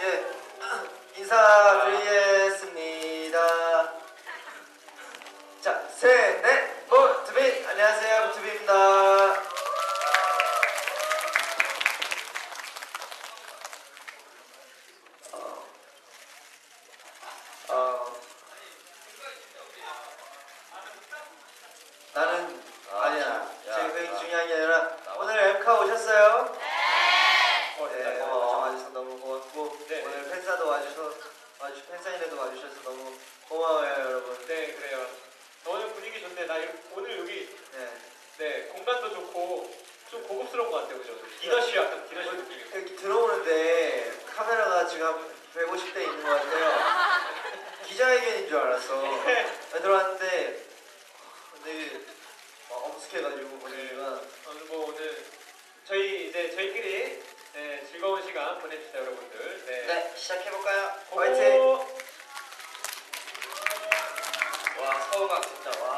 인사드리겠습니다. 자, 셋, 넷, 무투비 안녕하세요, 무투비입니다. 어, 어, 나는 아니야. 야, 지금 그게 야. 중요한 게 아니라 오늘 엠카 오셨어요? 어, 네, 네, 좀 고마워. 와주셔서 너무 고맙고 네. 오늘 팬사도 와주셔서 와주 팬사인회도 와주셔서 너무 고마워요 여러분. 네, 그래요. 오늘 분위기 좋네. 나 이- 오늘 여기 네. 네 공간도 좋고 좀 고급스러운 것 같아요, 그죠? 디너시 약간 디너시 느낌이. 여기 들어오는데 카메라가 지금 한 150대 있는 것 같아요. 기자회견인 줄 알았어. 들어왔는데 근데 막 엄숙해가지고 분위기가 오늘 뭐 시간 보내주세요 여러분들 네, 네 시작해볼까요? 화이팅! 와 서음악 진짜 와.